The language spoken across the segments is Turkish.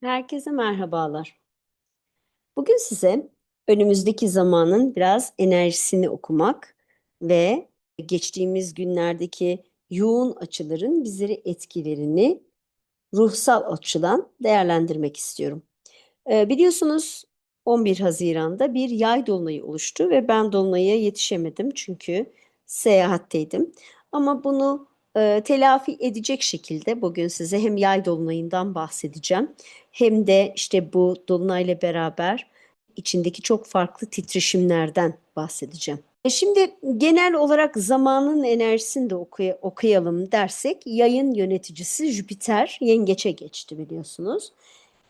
Herkese merhabalar. Bugün size önümüzdeki zamanın biraz enerjisini okumak ve geçtiğimiz günlerdeki yoğun açıların bizleri etkilerini ruhsal açıdan değerlendirmek istiyorum. Eee, biliyorsunuz 11 Haziran'da bir yay dolunayı oluştu ve ben dolunaya yetişemedim çünkü seyahatteydim. Ama bunu, eee, telafi edecek şekilde bugün size hem yay dolunayından bahsedeceğim hem de, işte, bu dolunayla beraber içindeki çok farklı titreşimlerden bahsedeceğim. E, şimdi genel olarak zamanın enerjisini de okuya okuyalım dersek yayın yöneticisi Jüpiter Yengeç'e geçti biliyorsunuz.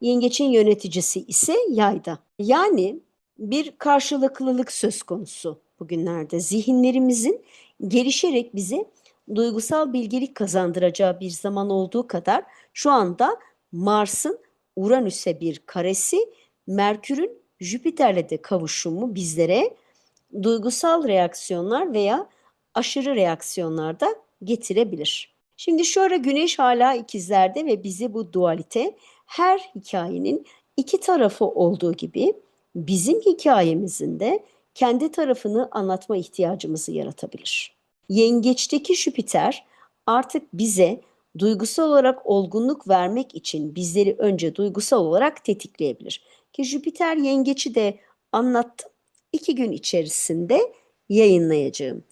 Yengeç'in yöneticisi ise Yay'da. Yani bir karşılıklılık söz konusu bugünlerde. Zihinlerimizin gelişerek bize duygusal bilgelik kazandıracağı bir zaman olduğu kadar şu anda Mars'ın Uranüs'e bir karesi, Merkür'ün Jüpiter'le de kavuşumu bizlere duygusal reaksiyonlar veya aşırı reaksiyonlar da getirebilir. Şimdi şu ara Güneş hala ikizlerde ve bizi bu dualite her hikayenin iki tarafı olduğu gibi bizim hikayemizin de kendi tarafını anlatma ihtiyacımızı yaratabilir. Yengeçteki Jüpiter artık bize duygusal olarak olgunluk vermek için bizleri önce duygusal olarak tetikleyebilir. Ki Jüpiter yengeçi de anlattım. İki gün içerisinde yayınlayacağım.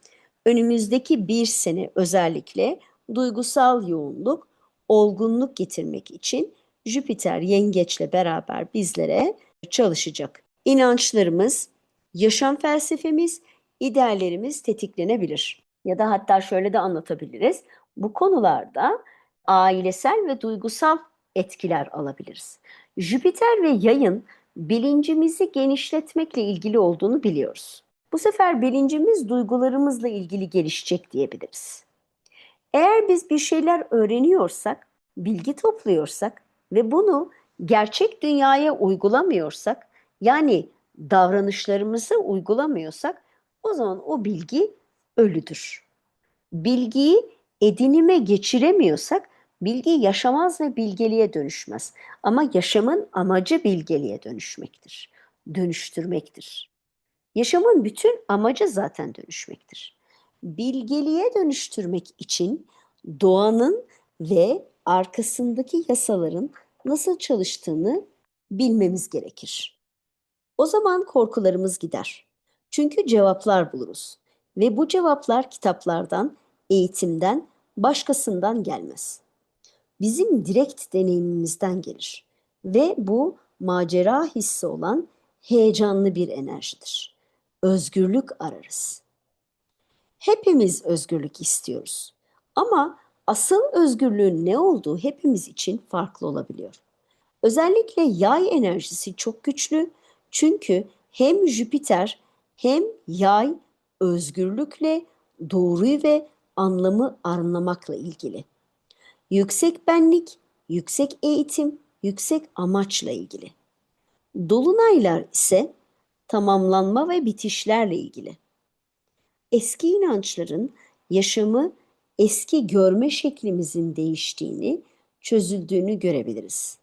Önümüzdeki bir sene özellikle duygusal yoğunluk, olgunluk getirmek için Jüpiter yengeçle beraber bizlere çalışacak. İnançlarımız, yaşam felsefemiz, ideallerimiz tetiklenebilir. Ya da hatta şöyle de anlatabiliriz. Bu konularda ailesel ve duygusal etkiler alabiliriz. Jüpiter ve yayın bilincimizi genişletmekle ilgili olduğunu biliyoruz. Bu sefer bilincimiz duygularımızla ilgili gelişecek diyebiliriz. Eğer biz bir şeyler öğreniyorsak, bilgi topluyorsak ve bunu gerçek dünyaya uygulamıyorsak, yani davranışlarımızı uygulamıyorsak o zaman o bilgi ölüdür. Bilgiyi edinime geçiremiyorsak bilgi yaşamaz ve bilgeliğe dönüşmez. Ama yaşamın amacı bilgeliğe dönüşmektir, dönüştürmektir. Yaşamın bütün amacı zaten dönüşmektir. Bilgeliğe dönüştürmek için doğanın ve arkasındaki yasaların nasıl çalıştığını bilmemiz gerekir. O zaman korkularımız gider. Çünkü cevaplar buluruz ve bu cevaplar kitaplardan, eğitimden, başkasından gelmez. Bizim direkt deneyimimizden gelir ve bu macera hissi olan heyecanlı bir enerjidir. Özgürlük ararız. Hepimiz özgürlük istiyoruz. Ama asıl özgürlüğün ne olduğu hepimiz için farklı olabiliyor. Özellikle yay enerjisi çok güçlü çünkü hem Jüpiter hem yay özgürlükle doğruyu ve anlamı anlamakla ilgili. Yüksek benlik, yüksek eğitim, yüksek amaçla ilgili. Dolunaylar ise tamamlanma ve bitişlerle ilgili. Eski inançların yaşamı eski görme şeklimizin değiştiğini, çözüldüğünü görebiliriz.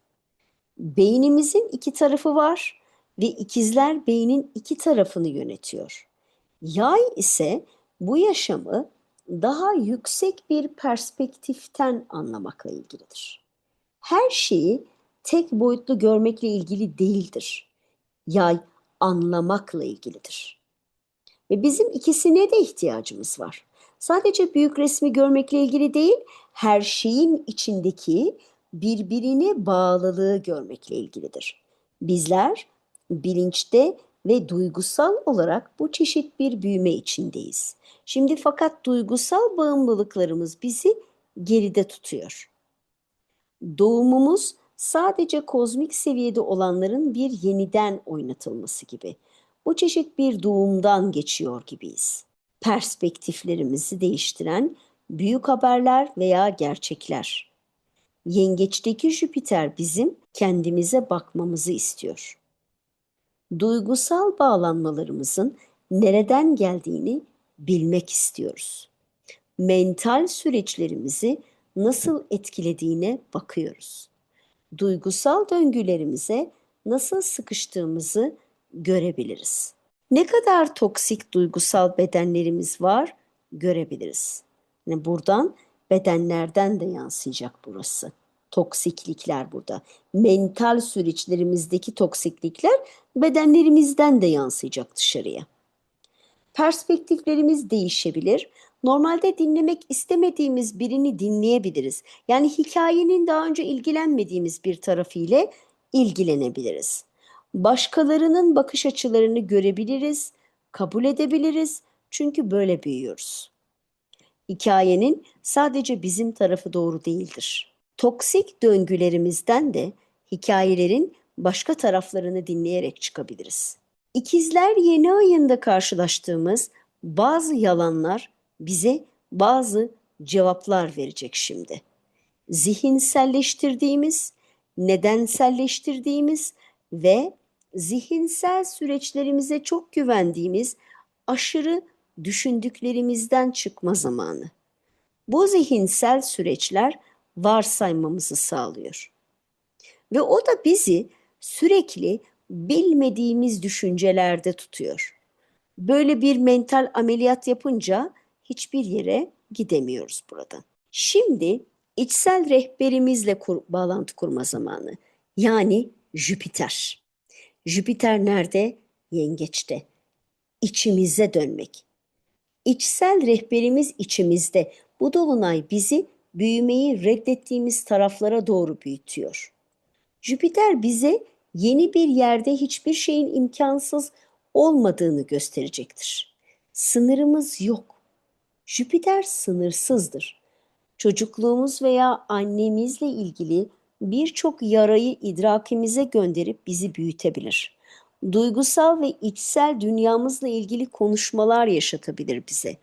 Beynimizin iki tarafı var ve ikizler beynin iki tarafını yönetiyor. Yay ise bu yaşamı daha yüksek bir perspektiften anlamakla ilgilidir. Her şeyi tek boyutlu görmekle ilgili değildir. Yay anlamakla ilgilidir. Ve bizim ikisine de ihtiyacımız var. Sadece büyük resmi görmekle ilgili değil, her şeyin içindeki birbirine bağlılığı görmekle ilgilidir. Bizler bilinçte ve duygusal olarak bu çeşit bir büyüme içindeyiz. Şimdi fakat duygusal bağımlılıklarımız bizi geride tutuyor. Doğumumuz sadece kozmik seviyede olanların bir yeniden oynatılması gibi. Bu çeşit bir doğumdan geçiyor gibiyiz. Perspektiflerimizi değiştiren büyük haberler veya gerçekler. Yengeçteki Jüpiter bizim kendimize bakmamızı istiyor. Duygusal bağlanmalarımızın nereden geldiğini bilmek istiyoruz. Mental süreçlerimizi nasıl etkilediğine bakıyoruz. duygusal döngülerimize nasıl sıkıştığımızı görebiliriz. Ne kadar toksik duygusal bedenlerimiz var görebiliriz. Yani buradan bedenlerden de yansıyacak burası. Toksiklikler burada. Mental süreçlerimizdeki toksiklikler bedenlerimizden de yansıyacak dışarıya. Perspektiflerimiz değişebilir. Normalde dinlemek istemediğimiz birini dinleyebiliriz. Yani hikayenin daha önce ilgilenmediğimiz bir tarafı ile ilgilenebiliriz. Başkalarının bakış açılarını görebiliriz, kabul edebiliriz. Çünkü böyle büyüyoruz. Hikayenin sadece bizim tarafı doğru değildir. Toksik döngülerimizden de hikayelerin başka taraflarını dinleyerek çıkabiliriz. İkizler yeni ayında karşılaştığımız bazı yalanlar bize bazı cevaplar verecek şimdi. Zihinselleştirdiğimiz, nedenselleştirdiğimiz ve zihinsel süreçlerimize çok güvendiğimiz aşırı düşündüklerimizden çıkma zamanı. Bu zihinsel süreçler varsaymamızı sağlıyor. Ve o da bizi sürekli bilmediğimiz düşüncelerde tutuyor. Böyle bir mental ameliyat yapınca hiçbir yere gidemiyoruz buradan. Şimdi içsel rehberimizle kur, bağlantı kurma zamanı. Yani Jüpiter. Jüpiter nerede? Yengeçte. İçimize dönmek. İçsel rehberimiz içimizde. Bu dolunay bizi büyümeyi reddettiğimiz taraflara doğru büyütüyor. Jüpiter bize yeni bir yerde hiçbir şeyin imkansız olmadığını gösterecektir. Sınırımız yok. Jüpiter sınırsızdır. Çocukluğumuz veya annemizle ilgili birçok yarayı idrakimize gönderip bizi büyütebilir. Duygusal ve içsel dünyamızla ilgili konuşmalar yaşatabilir bize.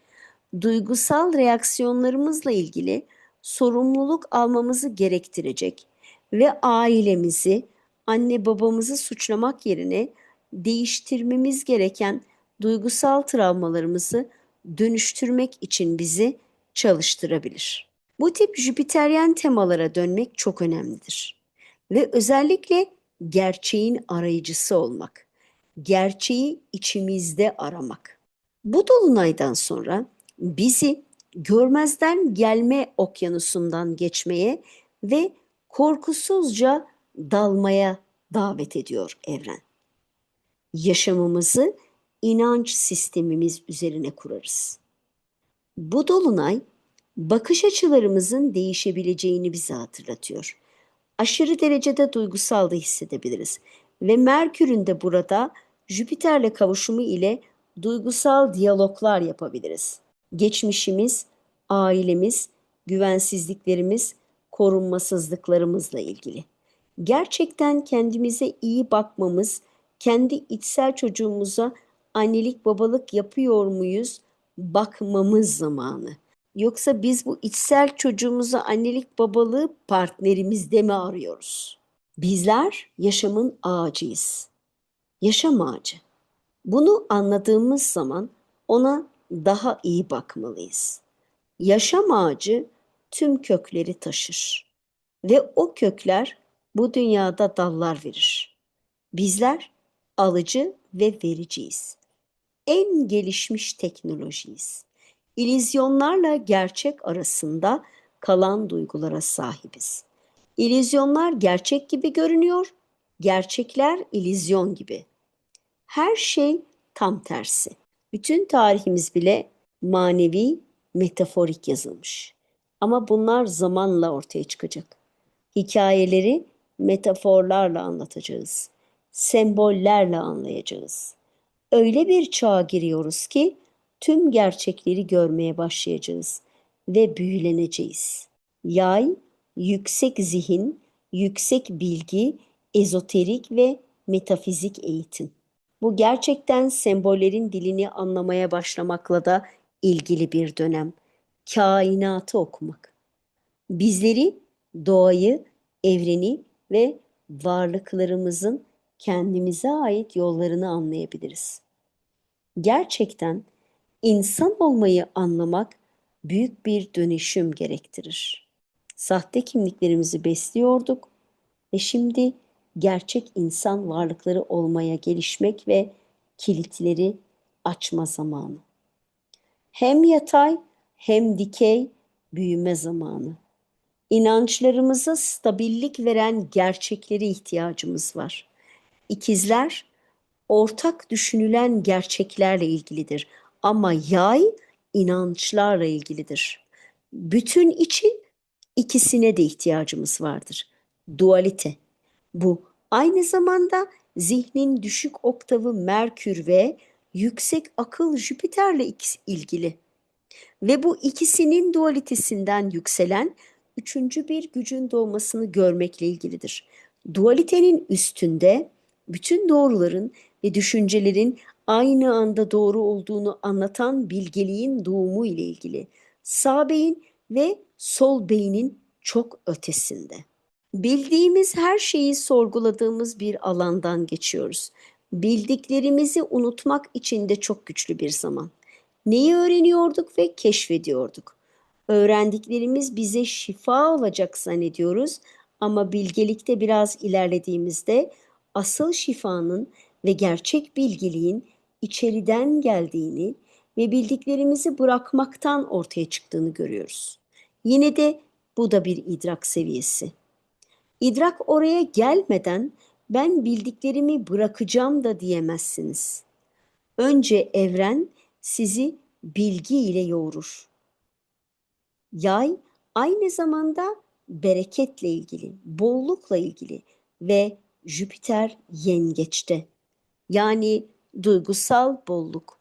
Duygusal reaksiyonlarımızla ilgili sorumluluk almamızı gerektirecek ve ailemizi, anne babamızı suçlamak yerine değiştirmemiz gereken duygusal travmalarımızı dönüştürmek için bizi çalıştırabilir. Bu tip Jüpiteryen temalara dönmek çok önemlidir. Ve özellikle gerçeğin arayıcısı olmak. Gerçeği içimizde aramak. Bu dolunaydan sonra bizi görmezden gelme okyanusundan geçmeye ve korkusuzca dalmaya davet ediyor evren. Yaşamımızı inanç sistemimiz üzerine kurarız. Bu dolunay bakış açılarımızın değişebileceğini bize hatırlatıyor. Aşırı derecede duygusal da hissedebiliriz ve Merkür'ün de burada Jüpiter'le kavuşumu ile duygusal diyaloglar yapabiliriz. Geçmişimiz, ailemiz, güvensizliklerimiz, korunmasızlıklarımızla ilgili. Gerçekten kendimize iyi bakmamız, kendi içsel çocuğumuza annelik babalık yapıyor muyuz bakmamız zamanı. Yoksa biz bu içsel çocuğumuza annelik babalığı partnerimizde mi arıyoruz? Bizler yaşamın ağacıyız. Yaşam ağacı. Bunu anladığımız zaman ona daha iyi bakmalıyız. Yaşam ağacı tüm kökleri taşır ve o kökler bu dünyada dallar verir. Bizler alıcı ve vericiyiz. En gelişmiş teknolojiyiz. İllüzyonlarla gerçek arasında kalan duygulara sahibiz. İllüzyonlar gerçek gibi görünüyor, gerçekler illüzyon gibi. Her şey tam tersi. Bütün tarihimiz bile manevi, metaforik yazılmış. Ama bunlar zamanla ortaya çıkacak. Hikayeleri metaforlarla anlatacağız. Sembollerle anlayacağız. Öyle bir çağa giriyoruz ki tüm gerçekleri görmeye başlayacağız ve büyüleneceğiz. Yay, yüksek zihin, yüksek bilgi, ezoterik ve metafizik eğitim. Bu gerçekten sembollerin dilini anlamaya başlamakla da ilgili bir dönem. Kainatı okumak. Bizleri, doğayı, evreni ve varlıklarımızın kendimize ait yollarını anlayabiliriz. Gerçekten insan olmayı anlamak büyük bir dönüşüm gerektirir. Sahte kimliklerimizi besliyorduk, Ve şimdi gerçek insan varlıkları olmaya gelişmek ve kilitleri açma zamanı. Hem yatay hem dikey büyüme zamanı. İnançlarımıza stabillik veren gerçeklere ihtiyacımız var. İkizler ortak düşünülen gerçeklerle ilgilidir ama yay inançlarla ilgilidir. Bütün için ikisine de ihtiyacımız vardır. Dualite. Bu aynı zamanda zihnin düşük oktavı Merkür ve yüksek akıl Jüpiter'le ilgili. Ve bu ikisinin dualitesinden yükselen üçüncü bir gücün doğmasını görmekle ilgilidir. Dualitenin üstünde bütün doğruların ve düşüncelerin aynı anda doğru olduğunu anlatan bilgeliğin doğumu ile ilgili. Sağ beyin ve sol beynin çok ötesinde. Bildiğimiz her şeyi sorguladığımız bir alandan geçiyoruz. Bildiklerimizi unutmak için de çok güçlü bir zaman. Neyi öğreniyorduk ve keşfediyorduk. Öğrendiklerimiz bize şifa olacak zannediyoruz ama bilgelikte biraz ilerlediğimizde asıl şifanın ve gerçek bilgiliğin içeriden geldiğini ve bildiklerimizi bırakmaktan ortaya çıktığını görüyoruz. Yine de bu da bir idrak seviyesi. İdrak oraya gelmeden ben bildiklerimi bırakacağım da diyemezsiniz. Önce evren sizi bilgi ile yoğurur. Yay aynı zamanda bereketle ilgili, bollukla ilgili ve Jüpiter yengeçte. Yani duygusal bolluk.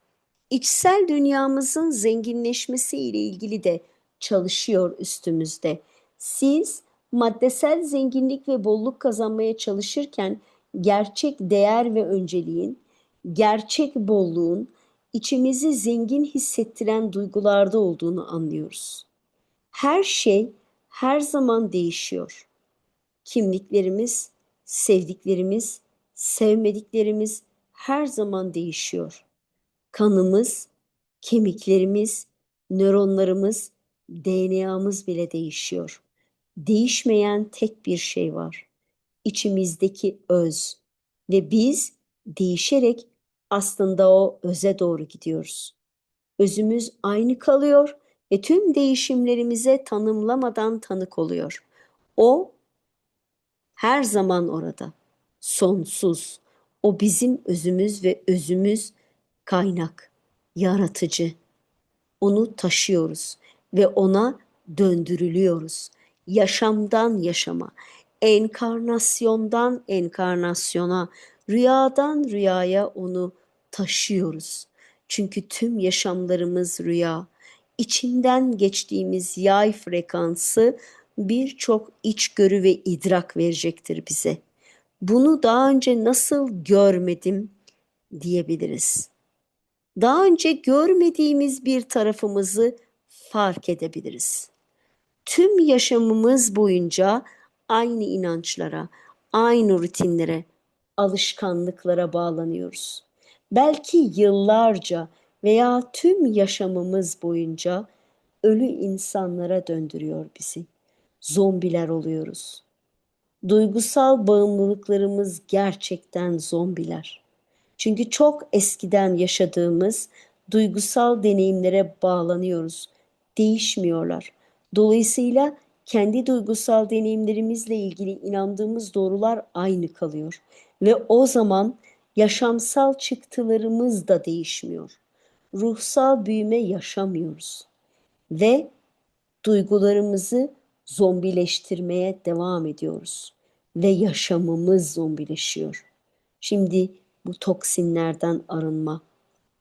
İçsel dünyamızın zenginleşmesi ile ilgili de çalışıyor üstümüzde. Siz maddesel zenginlik ve bolluk kazanmaya çalışırken gerçek değer ve önceliğin, gerçek bolluğun içimizi zengin hissettiren duygularda olduğunu anlıyoruz. Her şey her zaman değişiyor. Kimliklerimiz, sevdiklerimiz, sevmediklerimiz her zaman değişiyor. Kanımız, kemiklerimiz, nöronlarımız, DNA'mız bile değişiyor. Değişmeyen tek bir şey var. İçimizdeki öz ve biz değişerek aslında o öze doğru gidiyoruz. Özümüz aynı kalıyor ve tüm değişimlerimize tanımlamadan tanık oluyor. O her zaman orada. Sonsuz. O bizim özümüz ve özümüz kaynak, yaratıcı. Onu taşıyoruz ve ona döndürülüyoruz. Yaşamdan yaşama, enkarnasyondan enkarnasyona, rüyadan rüyaya onu taşıyoruz. Çünkü tüm yaşamlarımız rüya. İçinden geçtiğimiz yay frekansı birçok içgörü ve idrak verecektir bize. Bunu daha önce nasıl görmedim diyebiliriz. Daha önce görmediğimiz bir tarafımızı fark edebiliriz. Tüm yaşamımız boyunca aynı inançlara, aynı rutinlere, alışkanlıklara bağlanıyoruz. Belki yıllarca veya tüm yaşamımız boyunca ölü insanlara döndürüyor bizi zombiler oluyoruz. Duygusal bağımlılıklarımız gerçekten zombiler. Çünkü çok eskiden yaşadığımız duygusal deneyimlere bağlanıyoruz. Değişmiyorlar. Dolayısıyla kendi duygusal deneyimlerimizle ilgili inandığımız doğrular aynı kalıyor. Ve o zaman yaşamsal çıktılarımız da değişmiyor. Ruhsal büyüme yaşamıyoruz. Ve duygularımızı zombileştirmeye devam ediyoruz ve yaşamımız zombileşiyor. Şimdi bu toksinlerden arınma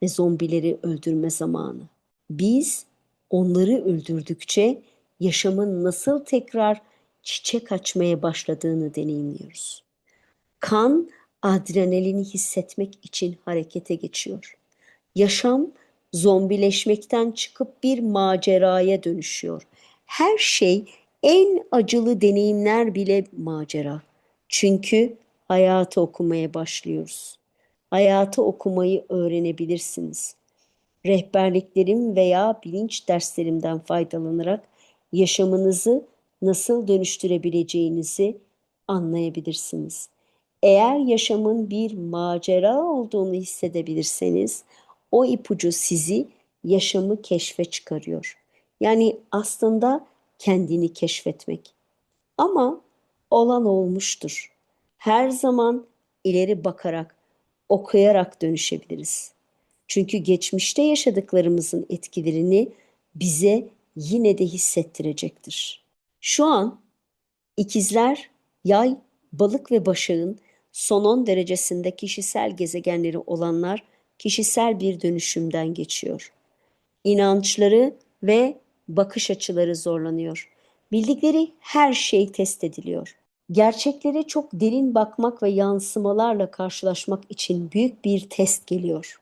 ve zombileri öldürme zamanı. Biz onları öldürdükçe yaşamın nasıl tekrar çiçek açmaya başladığını deneyimliyoruz. Kan adrenalini hissetmek için harekete geçiyor. Yaşam zombileşmekten çıkıp bir maceraya dönüşüyor. Her şey en acılı deneyimler bile macera. Çünkü hayatı okumaya başlıyoruz. Hayatı okumayı öğrenebilirsiniz. Rehberliklerim veya bilinç derslerimden faydalanarak yaşamınızı nasıl dönüştürebileceğinizi anlayabilirsiniz. Eğer yaşamın bir macera olduğunu hissedebilirseniz o ipucu sizi yaşamı keşfe çıkarıyor. Yani aslında kendini keşfetmek. Ama olan olmuştur. Her zaman ileri bakarak, okuyarak dönüşebiliriz. Çünkü geçmişte yaşadıklarımızın etkilerini bize yine de hissettirecektir. Şu an ikizler, yay, balık ve başağın son 10 derecesinde kişisel gezegenleri olanlar kişisel bir dönüşümden geçiyor. İnançları ve bakış açıları zorlanıyor. Bildikleri her şey test ediliyor. Gerçeklere çok derin bakmak ve yansımalarla karşılaşmak için büyük bir test geliyor.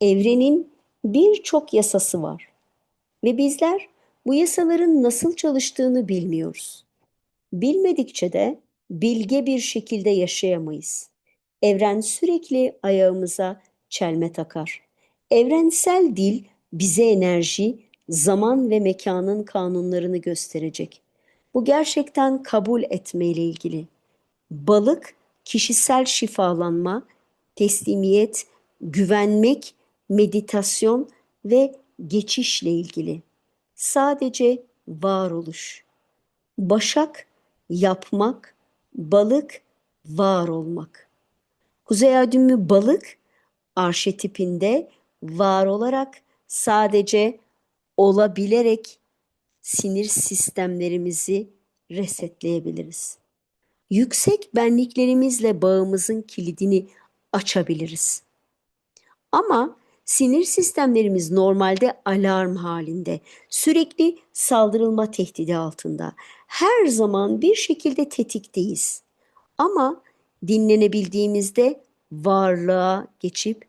Evrenin birçok yasası var ve bizler bu yasaların nasıl çalıştığını bilmiyoruz. Bilmedikçe de bilge bir şekilde yaşayamayız. Evren sürekli ayağımıza çelme takar. Evrensel dil bize enerji, zaman ve mekanın kanunlarını gösterecek. Bu gerçekten kabul etmeyle ilgili. Balık, kişisel şifalanma, teslimiyet, güvenmek, meditasyon ve geçişle ilgili. Sadece varoluş. Başak, yapmak, balık, var olmak. Kuzey ay düğümü balık, arşetipinde var olarak sadece olabilerek sinir sistemlerimizi resetleyebiliriz. Yüksek benliklerimizle bağımızın kilidini açabiliriz. Ama sinir sistemlerimiz normalde alarm halinde, sürekli saldırılma tehdidi altında. Her zaman bir şekilde tetikteyiz. Ama dinlenebildiğimizde varlığa geçip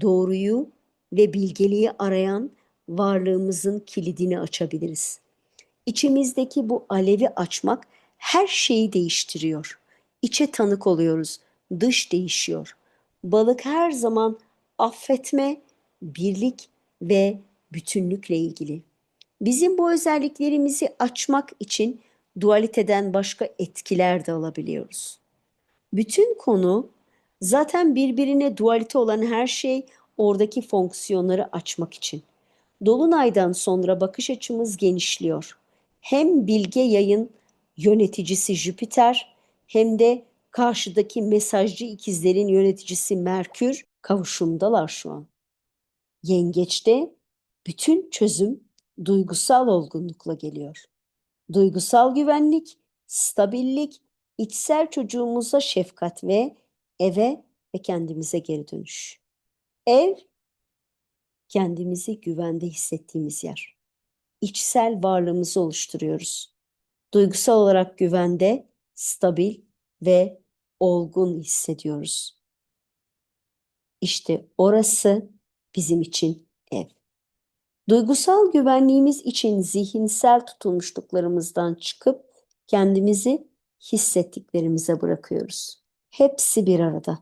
doğruyu ve bilgeliği arayan varlığımızın kilidini açabiliriz. İçimizdeki bu alevi açmak her şeyi değiştiriyor. İçe tanık oluyoruz, dış değişiyor. Balık her zaman affetme, birlik ve bütünlükle ilgili. Bizim bu özelliklerimizi açmak için dualiteden başka etkiler de alabiliyoruz. Bütün konu zaten birbirine dualite olan her şey oradaki fonksiyonları açmak için. Dolunaydan sonra bakış açımız genişliyor. Hem bilge yayın yöneticisi Jüpiter hem de karşıdaki mesajcı ikizlerin yöneticisi Merkür kavuşumdalar şu an. Yengeçte bütün çözüm duygusal olgunlukla geliyor. Duygusal güvenlik, stabillik, içsel çocuğumuza şefkat ve eve ve kendimize geri dönüş. Ev kendimizi güvende hissettiğimiz yer. İçsel varlığımızı oluşturuyoruz. Duygusal olarak güvende, stabil ve olgun hissediyoruz. İşte orası bizim için ev. Duygusal güvenliğimiz için zihinsel tutulmuşluklarımızdan çıkıp kendimizi hissettiklerimize bırakıyoruz. Hepsi bir arada.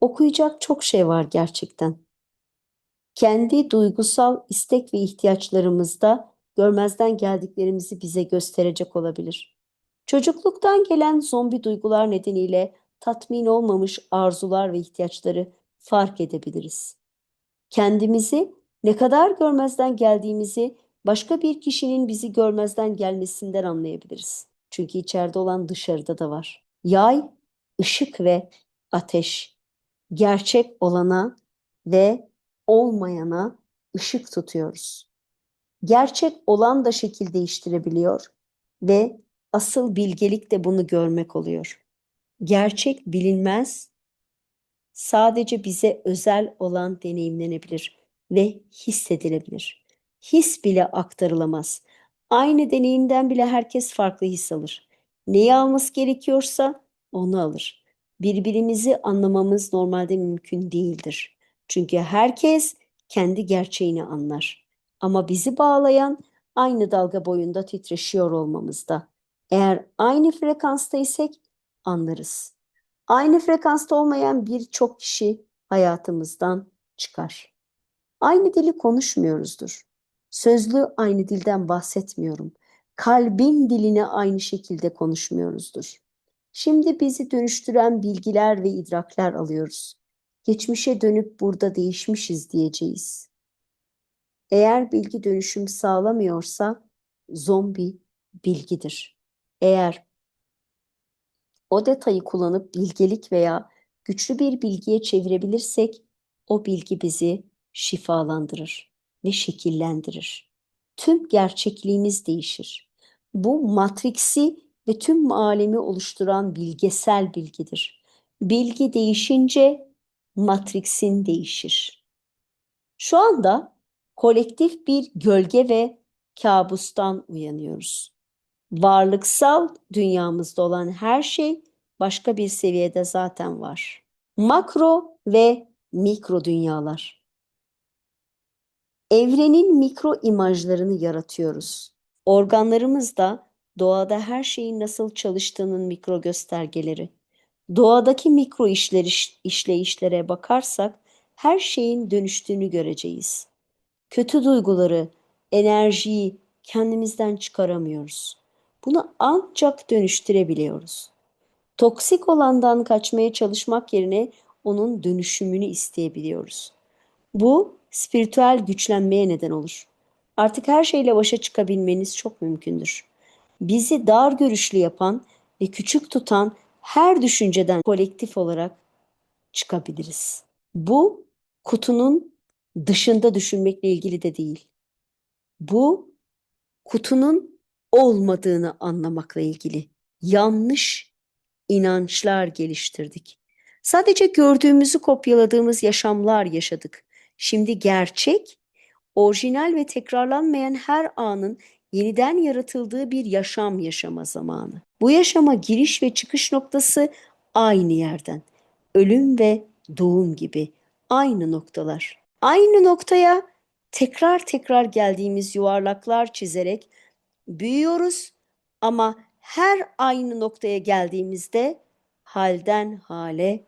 Okuyacak çok şey var gerçekten kendi duygusal istek ve ihtiyaçlarımızda görmezden geldiklerimizi bize gösterecek olabilir. Çocukluktan gelen zombi duygular nedeniyle tatmin olmamış arzular ve ihtiyaçları fark edebiliriz. Kendimizi ne kadar görmezden geldiğimizi başka bir kişinin bizi görmezden gelmesinden anlayabiliriz. Çünkü içeride olan dışarıda da var. Yay, ışık ve ateş. Gerçek olana ve olmayana ışık tutuyoruz. Gerçek olan da şekil değiştirebiliyor ve asıl bilgelik de bunu görmek oluyor. Gerçek bilinmez, sadece bize özel olan deneyimlenebilir ve hissedilebilir. His bile aktarılamaz. Aynı deneyimden bile herkes farklı his alır. Neyi alması gerekiyorsa onu alır. Birbirimizi anlamamız normalde mümkün değildir. Çünkü herkes kendi gerçeğini anlar. Ama bizi bağlayan aynı dalga boyunda titreşiyor olmamızda. Eğer aynı frekansta isek anlarız. Aynı frekansta olmayan birçok kişi hayatımızdan çıkar. Aynı dili konuşmuyoruzdur. Sözlü aynı dilden bahsetmiyorum. Kalbin dilini aynı şekilde konuşmuyoruzdur. Şimdi bizi dönüştüren bilgiler ve idrakler alıyoruz. Geçmişe dönüp burada değişmişiz diyeceğiz. Eğer bilgi dönüşüm sağlamıyorsa zombi bilgidir. Eğer o detayı kullanıp bilgelik veya güçlü bir bilgiye çevirebilirsek o bilgi bizi şifalandırır ve şekillendirir. Tüm gerçekliğimiz değişir. Bu matriksi ve tüm alemi oluşturan bilgesel bilgidir. Bilgi değişince matriksin değişir. Şu anda kolektif bir gölge ve kabustan uyanıyoruz. Varlıksal dünyamızda olan her şey başka bir seviyede zaten var. Makro ve mikro dünyalar. Evrenin mikro imajlarını yaratıyoruz. Organlarımız da doğada her şeyin nasıl çalıştığının mikro göstergeleri. Doğadaki mikro işleyiş, işleyişlere bakarsak her şeyin dönüştüğünü göreceğiz. Kötü duyguları, enerjiyi kendimizden çıkaramıyoruz. Bunu ancak dönüştürebiliyoruz. Toksik olandan kaçmaya çalışmak yerine onun dönüşümünü isteyebiliyoruz. Bu spiritüel güçlenmeye neden olur. Artık her şeyle başa çıkabilmeniz çok mümkündür. Bizi dar görüşlü yapan ve küçük tutan her düşünceden kolektif olarak çıkabiliriz. Bu kutunun dışında düşünmekle ilgili de değil. Bu kutunun olmadığını anlamakla ilgili. Yanlış inançlar geliştirdik. Sadece gördüğümüzü kopyaladığımız yaşamlar yaşadık. Şimdi gerçek, orijinal ve tekrarlanmayan her anın yeniden yaratıldığı bir yaşam yaşama zamanı. Bu yaşama giriş ve çıkış noktası aynı yerden. Ölüm ve doğum gibi aynı noktalar. Aynı noktaya tekrar tekrar geldiğimiz yuvarlaklar çizerek büyüyoruz ama her aynı noktaya geldiğimizde halden hale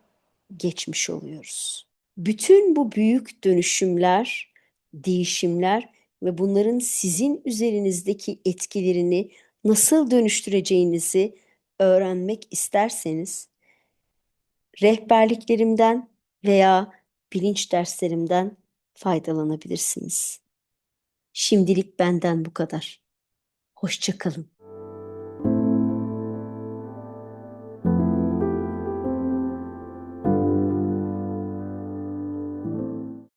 geçmiş oluyoruz. Bütün bu büyük dönüşümler, değişimler ve bunların sizin üzerinizdeki etkilerini nasıl dönüştüreceğinizi öğrenmek isterseniz rehberliklerimden veya bilinç derslerimden faydalanabilirsiniz. Şimdilik benden bu kadar. Hoşça kalın.